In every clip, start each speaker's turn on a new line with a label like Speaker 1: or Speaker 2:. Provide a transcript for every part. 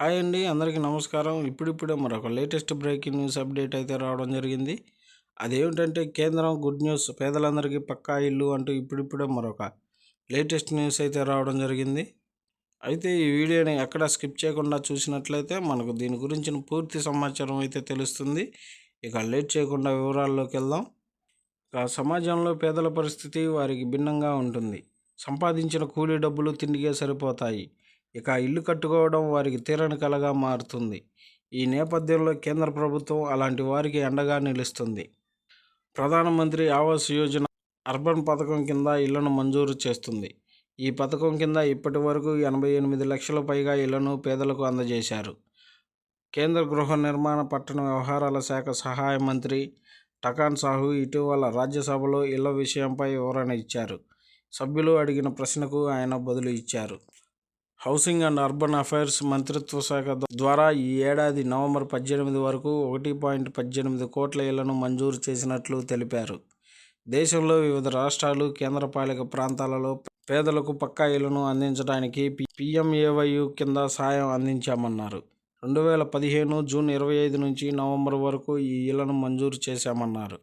Speaker 1: Hi అండి అందరికీ నమస్కారం. ఇప్పుడిప్పుడే మరొక లేటెస్ట్ బ్రేకింగ్ న్యూస్ అప్డేట్ అయితే రావడం జరిగింది. అదేమిటంటే కేంద్రం గుడ్ న్యూస్ పేదలందరికీ పక్కా ఇల్లు అంటూ ఇప్పుడిప్పుడే మరొక లేటెస్ట్ న్యూస్ అయితే రావడం జరిగింది. అయితే ఈ వీడియోని ఎక్కడ స్కిప్ చేయకుండా చూసినట్లయితే మనకు దీని గురించిన పూర్తి సమాచారం అయితే తెలుస్తుంది. ఇక లేట్ చేయకుండా వివరాల్లోకి వెళ్దాం. ఇక సమాజంలో పేదల పరిస్థితి వారికి భిన్నంగా ఉంటుంది. సంపాదించిన కూలీ డబ్బులు తిండికే సరిపోతాయి. ఇక ఇల్లు కట్టుకోవడం వారికి తీరని కలగా మారుతుంది. ఈ నేపథ్యంలో కేంద్ర ప్రభుత్వం అలాంటి వారికి అండగా నిలుస్తుంది. ప్రధానమంత్రి ఆవాస్ యోజన అర్బన్ పథకం కింద ఇళ్ళను మంజూరు చేస్తుంది. ఈ పథకం కింద ఇప్పటి వరకు ఎనభై ఎనిమిది లక్షల పైగా ఇళ్ళను పేదలకు అందజేశారు. కేంద్ర గృహ నిర్మాణ పట్టణ వ్యవహారాల శాఖ సహాయ మంత్రి టకాన్ సాహు ఇటీవల రాజ్యసభలో ఇళ్ళ విషయంపై వివరణ ఇచ్చారు. సభ్యులు అడిగిన ప్రశ్నకు ఆయన బదులు ఇచ్చారు. హౌసింగ్ అండ్ అర్బన్ అఫైర్స్ మంత్రిత్వ శాఖ ద్వారా ఈ ఏడాది నవంబర్ పద్దెనిమిది వరకు ఒకటి పాయింట్ పద్దెనిమిది కోట్ల ఇళ్ళను మంజూరు చేసినట్లు తెలిపారు. దేశంలో వివిధ రాష్ట్రాలు కేంద్రపాలక ప్రాంతాలలో పేదలకు పక్కా ఇళ్ళను అందించడానికి పిఎంఏవైయు కింద సాయం అందించామన్నారు. రెండు వేల పదిహేను జూన్ ఇరవై ఐదు నుంచి నవంబర్ వరకు ఈ ఇళ్ళను మంజూరు చేశామన్నారు.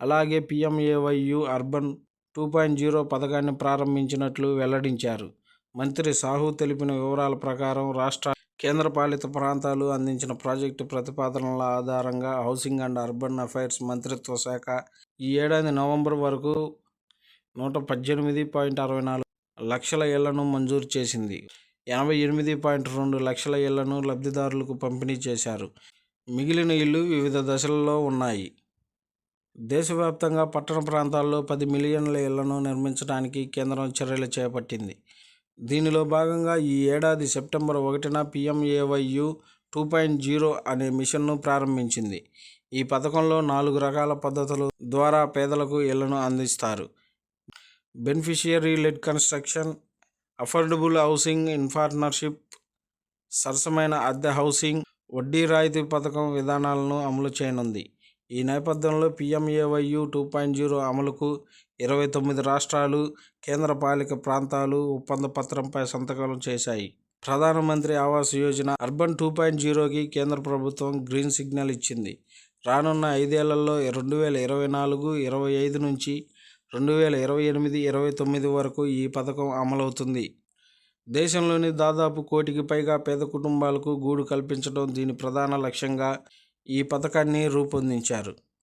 Speaker 1: అలాగే PMAYU urban two point zero పథకాన్ని ప్రారంభించినట్లు వెల్లడించారు. మంత్రి సాహు తెలిపిన వివరాల ప్రకారం రాష్ట్ర కేంద్రపాలిత ప్రాంతాలు అందించిన ప్రాజెక్టు ప్రతిపాదనల ఆధారంగా హౌసింగ్ అండ్ అర్బన్ అఫైర్స్ మంత్రిత్వ శాఖ ఈ ఏడాది నవంబర్ వరకు నూట పద్దెనిమిది పాయింట్ అరవై నాలుగు లక్షల ఇళ్ళను మంజూరు చేసింది. ఎనభై ఎనిమిది పాయింట్ రెండు లక్షల ఇళ్ళను లబ్ధిదారులకు పంపిణీ చేశారు. మిగిలిన ఇళ్ళు వివిధ దశలలో ఉన్నాయి. దేశవ్యాప్తంగా పట్టణ ప్రాంతాల్లో పది మిలియన్ల ఇళ్ళను నిర్మించడానికి కేంద్రం చర్యలు చేపట్టింది. దీనిలో భాగంగా ఈ ఏడాది సెప్టెంబర్ ఒకటిన పిఎంఏవైయు టూ పాయింట్ జీరో అనే మిషన్ను ప్రారంభించింది. ఈ పథకంలో నాలుగు రకాల పద్ధతుల ద్వారా పేదలకు ఇళ్ళను అందిస్తారు. Beneficiary led construction affordable housing in partnership సరసమైన అద్దె హౌసింగ్ వడ్డీ రాయితీ పథకం విధానాలను అమలు చేయనుంది. ఈ నేపథ్యంలో పిఎంఏవైయు టూ పాయింట్ జీరో అమలుకు ఇరవై తొమ్మిది రాష్ట్రాలు కేంద్రపాలిక ప్రాంతాలు ఒప్పంద పత్రంపై సంతకాలు చేశాయి. ప్రధానమంత్రి Awas Yojana urban two point జీరోకి కేంద్ర ప్రభుత్వం గ్రీన్ సిగ్నల్ ఇచ్చింది. రానున్న ఐదేళ్ళలో రెండు వేల ఇరవై నాలుగు ఇరవై ఐదు నుంచి రెండు వేల ఇరవై ఎనిమిది ఇరవై తొమ్మిది వరకు ఈ పథకం అమలవుతుంది. దేశంలోని దాదాపు కోటికి పైగా పేద కుటుంబాలకు గూడు కల్పించడం దీని ప్రధాన లక్ష్యంగా ఈ పథకాన్ని రూపొందించారు.